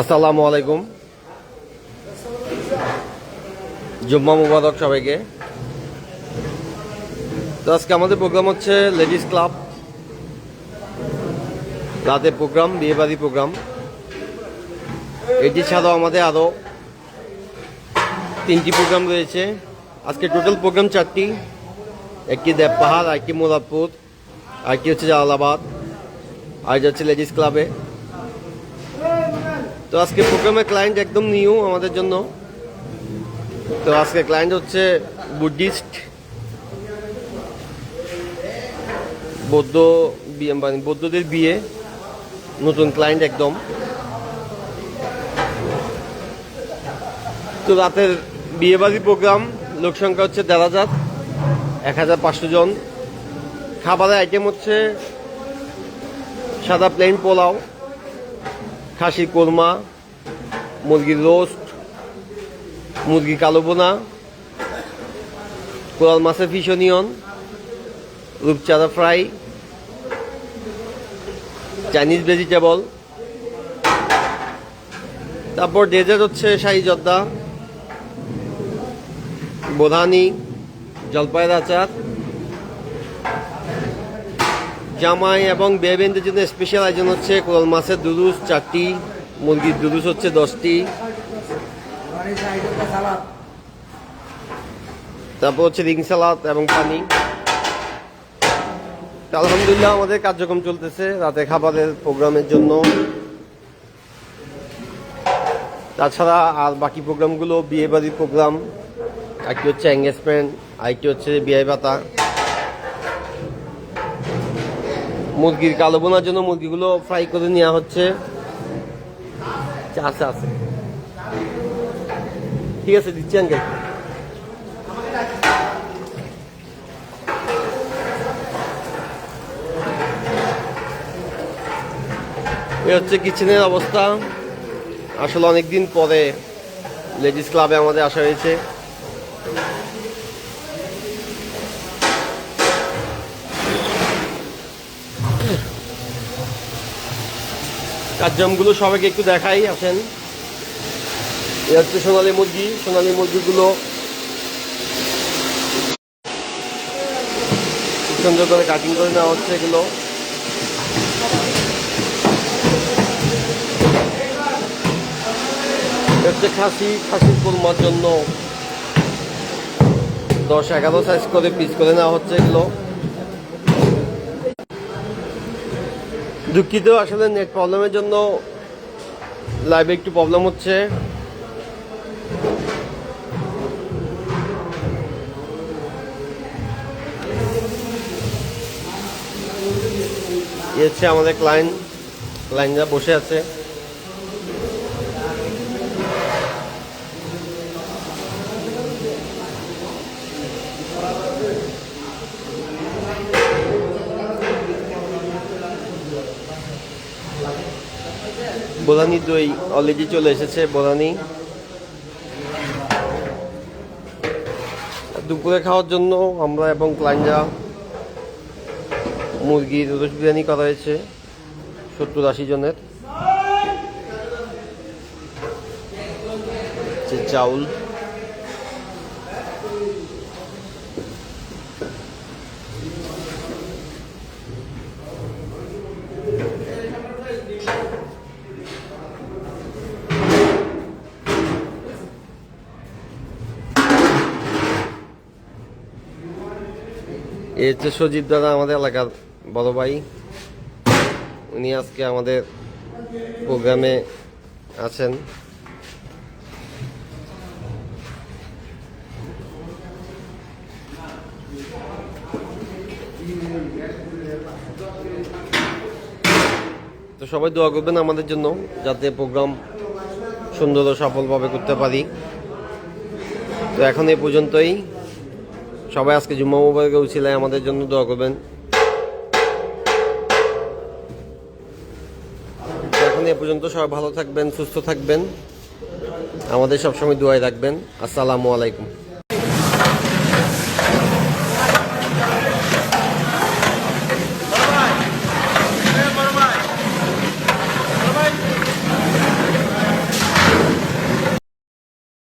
আসসালামু আলাইকুম। জুম্মা মুবারক সবাইকে। তো আজকে আমাদের প্রোগ্রাম হচ্ছে লেডিস ক্লাব। রাতের প্রোগ্রাম, বিয়েবাড়ি প্রোগ্রাম। এটি ছাড়াও আমাদের আরও তিনটি প্রোগ্রাম রয়েছে। আজকে টোটাল প্রোগ্রাম চারটি। একটি দেবপাহাড়, আরেকটি মোরাদপুর আরেকটি হচ্ছে জালালাবাদ। আর হচ্ছে লেডিস ক্লাবে। তো আজকে প্রোগ্রামের ক্লায়েন্ট একদম নিউ আমাদের জন্য। তো আজকে ক্লায়েন্ট হচ্ছে বুদ্ধিস্ট বৌদ্ধ বিয়ে মানে বৌদ্ধদের বিয়ে, নতুন ক্লায়েন্ট একদম। তো রাতের বিয়েবাড়ি প্রোগ্রাম, লোক সংখ্যা হচ্ছে দেড় হাজার, এক হাজার পাঁচশো জন। খাবারের আইটেম হচ্ছে সাদা প্লেন পোলাও। খাসির কোরমা মুরগির রোস্ট, মুরগি কালো বোনা কোরাল মাছের ফিশ অনিয়ন রূপচাঁদা ফ্রাই চাইনিজ ভেজিটেবল তারপর ডেজার্ট হচ্ছে শাহি জর্দা, বোধানি জলপাইয়ের আচার। জামাই এবং বেবেনদের জন্য স্পেশাল আয়োজন হচ্ছে কোরাল মাছের দুরুস চারটি, মুরগির দুরুস হচ্ছে দশটি। তারপর হচ্ছে রিং সালাদ এবং পানি। আলহামদুলিল্লাহ আমাদের কার্যক্রম চলতেছে রাতে খাবারের প্রোগ্রামের জন্য। তাছাড়া আর বাকি প্রোগ্রামগুলো বিয়ে বাড়ির প্রোগ্রাম, একটি হচ্ছে এঙ্গেজমেন্ট আরেকটি হচ্ছে বিয়ে ভাতা। মুরগির কালো বোনার জন্য মুরগিগুলো ফ্রাই করে নেওয়া হচ্ছে। আছে আছে। ঠিক আছে, দিচ্ছি আঙ্কেল এ হচ্ছে কিচেনের অবস্থা। আসলে অনেকদিন পরে লেডিস ক্লাবে আমাদের আসা হয়েছে। কার্যক্রমগুলো সবাইকে একটু দেখাই, আসেন। এ হচ্ছে সোনালী মুরগি, সোনালী মুরগিগুলো সুন্দর করে কাটিং করে নেওয়া হচ্ছে এগুলো। হচ্ছে খাসি, খাসির কোরমার জন্য দশ এগারো সাইজ করে পিস করে নেওয়া হচ্ছে এগুলো। দুঃখিত, আসলে নেট প্রবলেমের জন্য লাইভে একটু প্রবলেম হচ্ছে। হচ্ছে আমাদের ক্লায়েন্ট ক্লায়েন্টরা বসে আছে। বোলানি দই অলরেডি চলে এসেছে বোলানি। দুপুরে খাওয়ার জন্য আমরা এবং ক্লাইন্টরা মুরগির রোজ বিরিয়ানি করা হয়েছে সত্তর আশি জনের। চাউল। এই হচ্ছে সজীব দাদা আমাদের এলাকার বড় ভাই। উনি আজকে আমাদের প্রোগ্রামে আছেন। তো সবাই দোয়া করবেন আমাদের জন্য, যাতে প্রোগ্রাম সুন্দর ও সফলভাবে করতে পারি। তো এখন এই পর্যন্তই। সবাই আজকে জুম্মা মোবাইলকে উচিলায় আমাদের জন্য দোয়া করবেন। এখন এ পর্যন্ত সবাই ভালো থাকবেন, সুস্থ থাকবেন। আমাদের সবসময় দোয়াই রাখবেন। আসসালামু আলাইকুম।